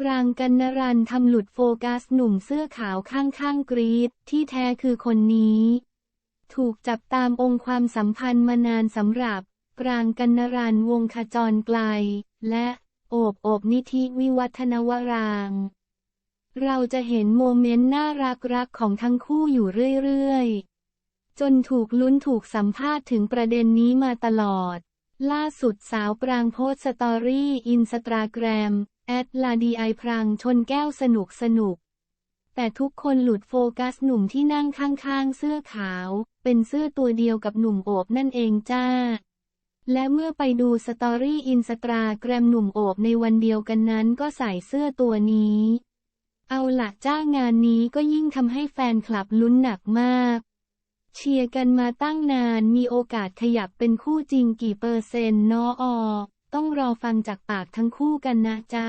ปรางกันนรันทำหลุดโฟกัสหนุ่มเสื้อขาวข้างๆกรีดที่แท้คือคนนี้ ถูกจับตามองค์ความสัมพันธ์มานานสำหรับ ปรางกันนรันวงขจรไกล และโอบโอบนิธิวิวัฒนวราง เราจะเห็นโมเมนต์น่ารักรักๆของทั้งคู่อยู่เรื่อยๆ จนถูกลุ้นถูกสัมภาษณ์ถึงประเด็นนี้มาตลอด ล่าสุดสาวปรางโพสต์สตอรี่อินสตาแกรม แอดลาดีไอพรางชนแก้วสนุกสนุก แต่ทุกคนหลุดโฟกัสหนุ่มที่นั่งข้างๆ เสื้อขาว เป็นเสื้อตัวเดียวกับหนุ่มโอบนั่นเองจ้า และเมื่อไปดูสตอรี่อินสตาแกรมหนุ่มโอบในวันเดียวกันนั้นก็ใส่เสื้อตัวนี้ เอาละจ้างานนี้ก็ยิ่งทำให้แฟนคลับลุ้นหนักมาก เชียร์กันมาตั้งนานมีโอกาสขยับเป็นคู่จริงกี่เปอร์เซ็นต์นออ ต้องรอฟังจากปากทั้งคู่กันนะจ๊ะ